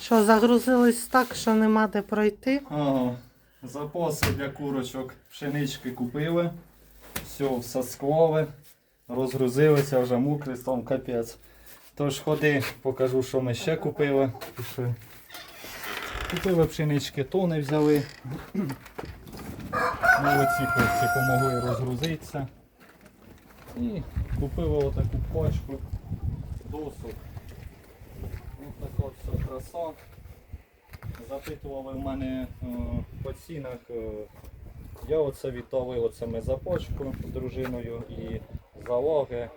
Що, загрузились так, що нема де пройти. Ага. Запаси для курочок пшенички купили. Все, все склали. Розгрузилися вже мокрий там капець. Тож ходи, покажу, що ми ще купили. Пішли. Купили пшенички, тони взяли. Молодці хлопці допомогли розгрузитися. І купили отаку пачку досок. Ось така вся краса. Запитували в мене е, по цінах. е, Я оце віддали оце ми з дружиною і залоги е,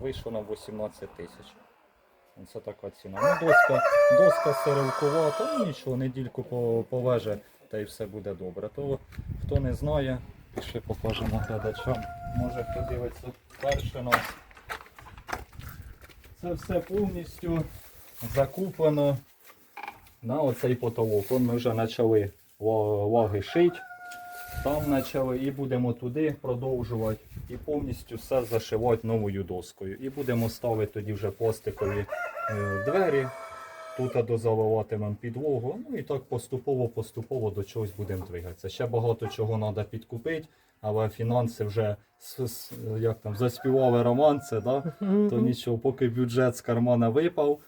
вийшло на 18 тисяч. Це така ціна. Ну, доска, доска сирилкувата, ну нічого, недільку повеже та й все буде добре. То хто не знає, пішли покажемо глядачам. Може хто дивиться перше нас. Це все повністю закуплено на оцей потолок. Вон ми вже почали лаги шити. Там почали і будемо туди продовжувати і повністю все зашивати новою доскою. І будемо ставити тоді вже пластикові е, двері. Тут дозаливатимемо підлогу. Ну і так поступово-поступово до чогось будемо двигатися. Ще багато чого треба підкупити, але фінанси вже як там, заспівали романси, да? то нічого, поки бюджет з кармана випав,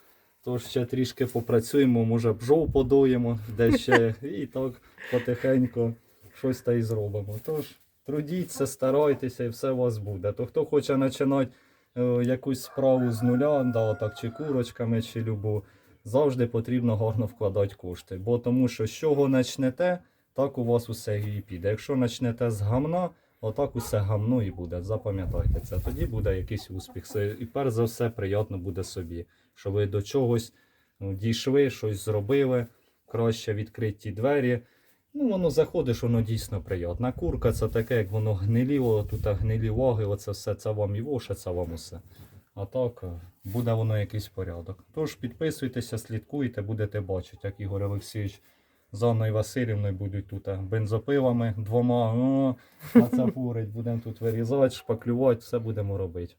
то ще трішки попрацюємо, може бджол подуємо, де ще і так потихеньку щось та й зробимо. Тож трудіться, старайтеся і все у вас буде. То хто хоче починати е, якусь справу з нуля, да, отак, чи курочками, чи любу, завжди потрібно гарно вкладати кошти. Бо тому що з чого почнете, так у вас усе і піде. Якщо почнете з гамна, отак усе гамно і буде. Запам'ятайте це. Тоді буде якийсь успіх. І перш за все приємно буде собі, що ви до чогось ну, дійшли, щось зробили, краще відкриті двері. Ну, воно заходиш, воно дійсно приємно. Курка це таке, як воно гниліло, тут гнилі ваги, оце все, це вам і воше, це вам усе. А так е, буде воно якийсь порядок. Тож підписуйтеся, слідкуйте, будете бачити, як Ігор Олексійович з Анною Васильівною будуть тут бензопивами бензопилами двома. О, нацапурить, будемо тут вирізати, шпаклювати, все будемо робити.